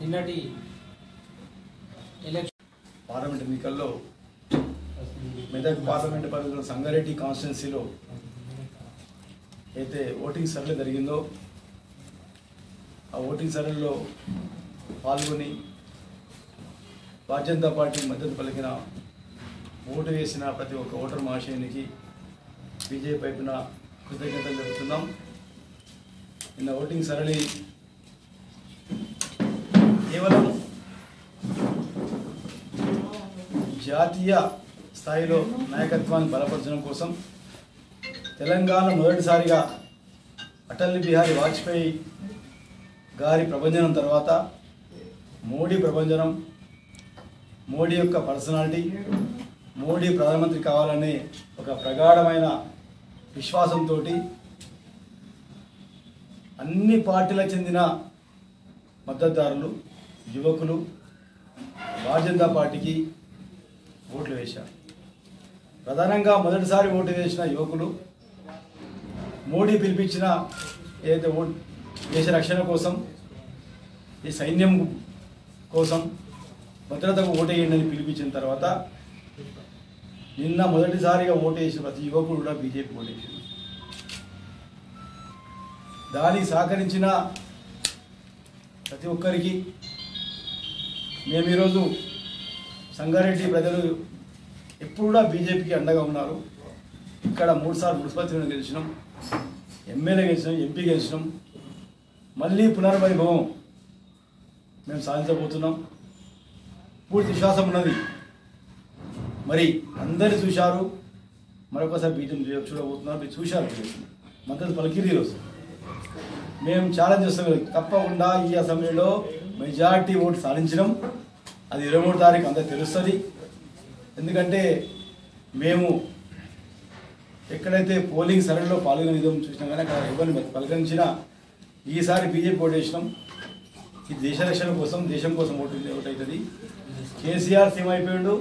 నిన్నటి పార్లమెంట్ ఎన్నికల్లో మెదక్ పార్లమెంట్ పరిధిలో సంగారెడ్డి కాన్స్టిట్యున్సీలో అయితే ఓటింగ్ సర్వే జరిగిందో ఆ ఓటింగ్ సర్వేలో పాల్గొని భారతీయ జనతా పార్టీ మద్దతు పలికిన ఓటు వేసిన ప్రతి ఒక్క ఓటర్ మహాశయునికి బీజేపీ వైపున కృతజ్ఞతలు చెబుతున్నాం నిన్న ఓటింగ్ సరళి కేవలం జాతీయ స్థాయిలో నాయకత్వాన్ని బలపరచడం కోసం తెలంగాణ మొదటిసారిగా అటల్ బిహారీ వాజ్పేయి గారి ప్రభంజనం తర్వాత మోడీ ప్రభంజనం మోడీ యొక్క పర్సనాలిటీ మోడీ ప్రధానమంత్రి కావాలనే ఒక ప్రగాఢమైన విశ్వాసంతో అన్ని పార్టీలకు చెందిన మద్దతుదారులు యువకులు భారతీయ జనతా పార్టీకి ఓట్లు వేశారు. ప్రధానంగా మొదటిసారి ఓటు వేసిన యువకులు మోడీ పిలిపించిన ఏదైతే దేశ రక్షణ కోసం ఈ సైన్యం కోసం భద్రతకు ఓటేయండి అని పిలిపించిన తర్వాత నిన్న మొదటిసారిగా ఓటేసిన ప్రతి యువకుడు కూడా బీజేపీ ఓటేసింది దానికి సహకరించిన ప్రతి ఒక్కరికి మేము ఈరోజు సంగారెడ్డి ప్రజలు ఎప్పుడు కూడా బీజేపీకి అండగా ఉన్నారు. ఇక్కడ మూడుసార్లు మున్సిపల్ గెలిచినాం. ఎమ్మెల్యే గెలిచినాం ఎంపీ గెలిచినాం మళ్ళీ పునర్వైభవం మేము సాధించబోతున్నాం. పూర్తి విశ్వాసం ఉన్నది. మరి అందరు చూశారు. మరొకసారి బీజం చూడబోతున్నారు. మీరు చూశారు. మద్దతు పలికిరి ఈరోజు. మేము ఛాలెంజ్ చేస్తాం. తప్పకుండా ఈ అసెంబ్లీలో మెజార్టీ ఓటు సాధించడం. అది ఇరవై మూడు తారీఖు అంతా తెలుస్తుంది. ఎందుకంటే మేము ఎక్కడైతే పోలింగ్ సరళిలో పాల్గొనే విధం చూసినా కానీ అక్కడ ఎవరిని పలకరించినా ఈసారి బీజేపీ ఓటేసినాం ఈ దేశ రక్షణ కోసం దేశం కోసం ఓటు ఓటు కేసీఆర్ సీఎం అయిపోయాడు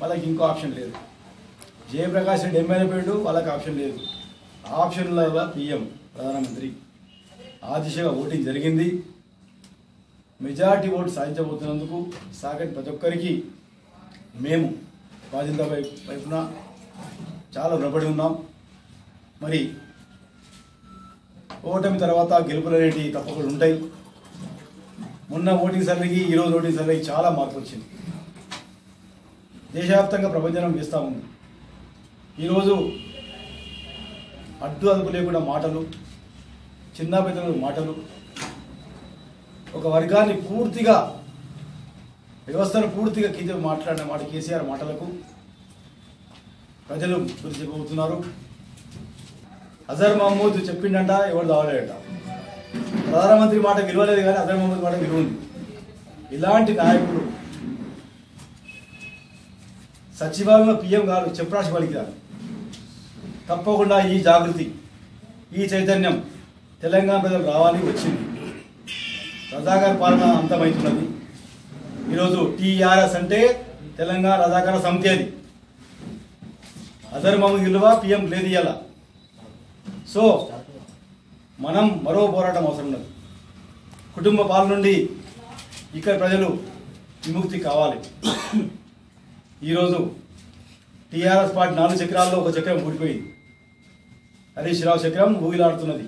వాళ్ళకి ఇంకో ఆప్షన్ లేదు. జయప్రకాష్ రెడ్డి ఎంఐ అయిపోయాడు వాళ్ళకి ఆప్షన్ లేదు. ఆప్షన్ల పిఎం ప్రధానమంత్రి. ఆ దిశగా ఓటింగ్ జరిగింది. మెజార్టీ ఓటు సాధించబోతున్నందుకు సాగని ప్రతి ఒక్కరికి మేము బాధ్యత వైపున చాలా రుణపడి ఉన్నాం. మరి ఓటమి తర్వాత గెలుపులు అనేటివి తప్పకుండా ఉంటాయి. మొన్న ఓటింగ్ సర్వేకి ఈరోజు ఓటింగ్ సర్వేకి చాలా మార్పు వచ్చింది. దేశవ్యాప్తంగా ప్రపంచం వేస్తూ ఉంది. ఈరోజు అడ్డు అదుపు లేకుండా మాటలు చిన్న పెద్దలు మాటలు ఒక వర్గాన్ని పూర్తిగా వ్యవస్థను పూర్తిగా కింద మాట్లాడిన మాట కేసీఆర్ మాటలకు ప్రజలు చెప్పబోతున్నారు అజర్ మహమ్మూద్ చెప్పిండంట ఎవరు దావలేడట ప్రధానమంత్రి మాట విలువలేదు కానీ అజర్ మహమూద్ మాట విలువ ఉంది ఇలాంటి నాయకులు సచివాలయంలో పిఎం గారు చెప్పరాశి పలికినారు. తప్పకుండా ఈ జాగృతి ఈ చైతన్యం తెలంగాణ ప్రజలు రావాలి వచ్చింది. రజాకార్ పాలన అంతమవుతున్నది ఈరోజు టీఆర్ఎస్ అంటే తెలంగాణ రజాకార సమితి అది. అధర్మం విలువ పిఎం లేదు ఇలా సో మనం మరో పోరాటం అవసరం లేదు కుటుంబ పాల నుండి ఇక్కడ ప్రజలు విముక్తి కావాలి. ఈరోజు టీఆర్ఎస్ పార్టీ నాలుగు చక్రాల్లో ఒక చక్రం ఊడిపోయింది. హరీష్ రావు చక్రం ఊగిలాడుతున్నది.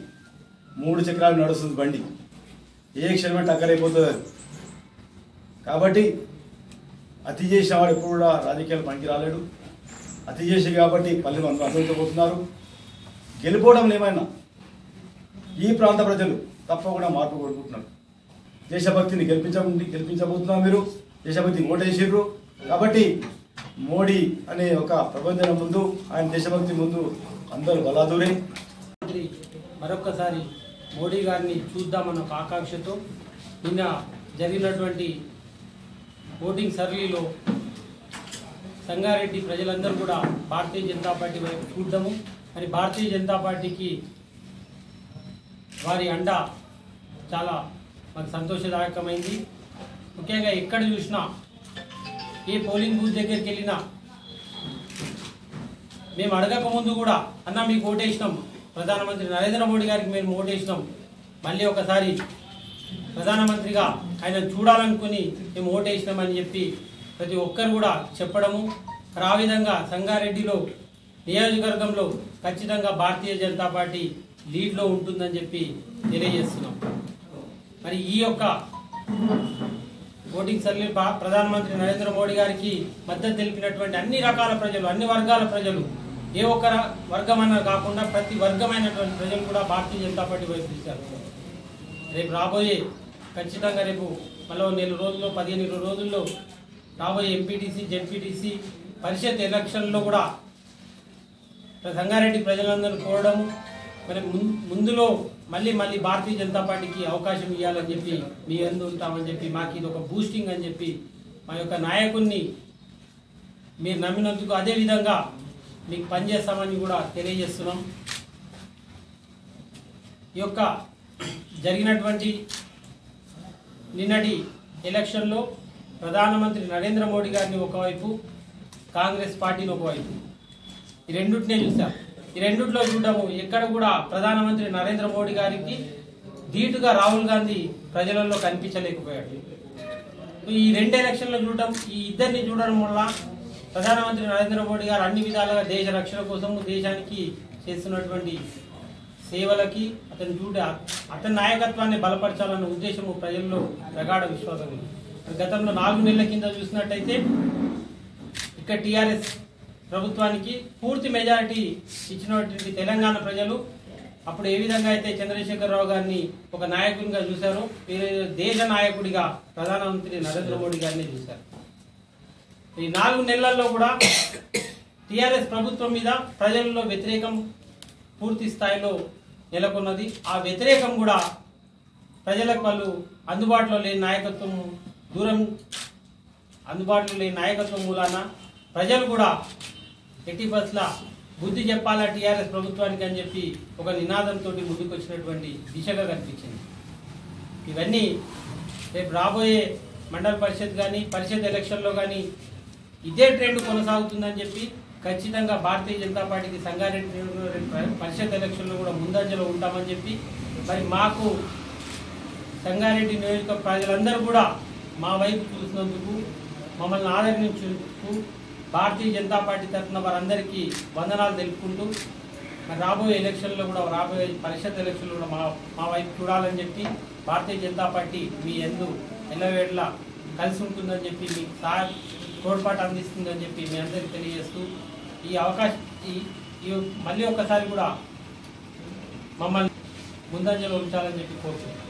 మూడు చక్రాలు నడుస్తుంది బండి. ఏ క్షణమే టక్కరైపోతుంది. కాబట్టి అతి చేసిన వాడు ఎప్పుడు కూడా రాజకీయాలు పనికి రాలేడు. అతి చేసి కాబట్టి పల్లెలు అందరూ అనుభవించబోతున్నారు గెలిపోవడం ఏమైనా ఈ ప్రాంత ప్రజలు తప్పకుండా మార్పు కోరుకుంటున్నారు. దేశభక్తిని గెలిపించ గెలిపించబోతున్నారు మీరు. దేశభక్తి ఓటేసిర్రు. కాబట్టి మోడీ అనే ఒక ప్రబంధన ముందు ఆయన దేశభక్తి ముందు అందరూ బలాదూరే. మరొకసారి మరొక్కసారి మోడీ గారిని చూద్దామన్న ఆకాంక్షతో నిన్న జరిగినటువంటి ఓటింగ్ సర్వీలో సంగారెడ్డి ప్రజలందరూ కూడా భారతీయ జనతా పార్టీ వైపు చూద్దాము మరి భారతీయ జనతా పార్టీకి వారి అండ చాలా మాకు సంతోషదాయకమైంది. ముఖ్యంగా ఎక్కడ చూసినా ఏ పోలింగ్ బూత్ దగ్గరికి వెళ్ళినా మేము అడగక ముందు కూడా అన్న మీకు ఓటేసినాం. ప్రధానమంత్రి నరేంద్ర మోడీ గారికి మేము ఓటేసినాం. మళ్ళీ ఒకసారి ప్రధానమంత్రిగా ఆయన చూడాలనుకుని మేము ఓటేసినామని చెప్పి ప్రతి ఒక్కరు కూడా చెప్పడము. ఆ విధంగా సంగారెడ్డిలో నియోజకవర్గంలో ఖచ్చితంగా భారతీయ జనతా పార్టీ లీడ్లో ఉంటుందని చెప్పి తెలియజేస్తున్నాం. మరి ఈ యొక్క ఓటింగ్ సర్వే ప్రధానమంత్రి నరేంద్ర మోడీ గారికి మద్దతు తెలిపినటువంటి అన్ని రకాల ప్రజలు అన్ని వర్గాల ప్రజలు ఏ ఒక్క వర్గమైన కాకుండా ప్రతి వర్గమైనటువంటి ప్రజలు కూడా భారతీయ జనతా పార్టీ వైపు చూశారు. రేపు రాబోయే ఖచ్చితంగా రేపు మళ్ళీ నెల రోజుల్లో పదిహేను రోజుల్లో రాబోయే ఎంపీటీసీ జెడ్పీటీసీ పరిషత్ ఎలక్షన్లో కూడా సంగారెడ్డి ప్రజలందరూ కోరడం మరి ముందులో మళ్ళీ మళ్ళీ భారతీయ జనతా పార్టీకి అవకాశం ఇవ్వాలని చెప్పి మీ ఎందు ఉంటామని చెప్పి మాకు ఇది ఒక బూస్టింగ్ అని చెప్పి మా యొక్క నాయకుడిని మీరు నమ్మినందుకు అదే విధంగా మీకు పనిచేస్తామని కూడా తెలియజేస్తున్నాం. ఈ యొక్క జరిగినటువంటి నిన్నటి ఎలక్షన్లో ప్రధానమంత్రి నరేంద్ర మోడీ గారిని ఒకవైపు కాంగ్రెస్ పార్టీని ఒకవైపు. ఈ రెండుటినే చూసాం. ఈ రెండుట్లో చూడము ఎక్కడ కూడా ప్రధానమంత్రి నరేంద్ర మోడీ గారికి ధీటుగా రాహుల్ గాంధీ ప్రజలలో కనిపించలేకపోయాడు. ఈ రెండు ఎలక్షన్లు చూడటం ఈ ఇద్దరిని చూడడం వల్ల ప్రధానమంత్రి నరేంద్ర మోడీ గారు అన్ని విధాలుగా దేశ రక్షణ కోసం దేశానికి చేస్తున్నటువంటి సేవలకి అతను చూడ అతని నాయకత్వాన్ని బలపరచాలన్న ఉద్దేశము ప్రజల్లో ప్రగాఢ విశ్వాసం ఉంది. గతంలో నాలుగు నెలల కింద చూసినట్టయితే ఇక్కడ టీఆర్ఎస్ ప్రభుత్వానికి పూర్తి మెజారిటీ ఇచ్చినటువంటి తెలంగాణ ప్రజలు అప్పుడు ఏ విధంగా అయితే చంద్రశేఖరరావు గారిని ఒక నాయకునిగా చూశారు దేశ నాయకుడిగా ప్రధానమంత్రి నరేంద్ర మోడీ గారిని చూశారు. ఈ నాలుగు నెలల్లో కూడా టిఆర్ఎస్ ప్రభుత్వం మీద ప్రజల్లో వ్యతిరేకం పూర్తి స్థాయిలో నెలకొన్నది. ఆ వ్యతిరేకం కూడా ప్రజలకు వాళ్ళు అందుబాటులో లేని నాయకత్వం దూరం అందుబాటులో లేని నాయకత్వం మూలాన ప్రజలు కూడా ఎట్టి బస్ల బుద్ధి చెప్పాలా టీఆర్ఎస్ ప్రభుత్వానికి అని చెప్పి ఒక నినాదంతో ముందుకు వచ్చినటువంటి దిశగా కనిపించింది. ఇవన్నీ రేపు రాబోయే మండల పరిషత్ కానీ పరిషత్ ఎలక్షన్లో కానీ ఇదే ట్రెండ్ కొనసాగుతుందని చెప్పి ఖచ్చితంగా భారతీయ జనతా పార్టీకి సంగారెడ్డి పరిషత్ ఎలక్షన్లో కూడా ముందంజలో ఉంటామని చెప్పి మరి మాకు సంగారెడ్డి నియోజక ప్రజలందరూ కూడా మా వైపు చూసినందుకు మమ్మల్ని ఆదరించినందుకు భారతీయ జనతా పార్టీ తరఫున వారందరికీ వందనాలు తెలుపుకుంటూ మరి రాబోయే ఎలక్షన్లో కూడా రాబోయే పరిషత్ ఎలక్షన్లో కూడా మా మా వైపు చూడాలని చెప్పి భారతీయ జనతా పార్టీ మీ ఎందు ఎల్లవేళ్ళ కలిసి ఉంటుందని చెప్పి మీకు సహాయ తోడ్పాటు అందిస్తుందని చెప్పి మీ అందరికీ తెలియజేస్తూ ఈ అవకాశం ఈ మళ్ళీ ఒక్కసారి కూడా మమ్మల్ని ముందంజలో ఉంచాలని చెప్పి కోరుతున్నాను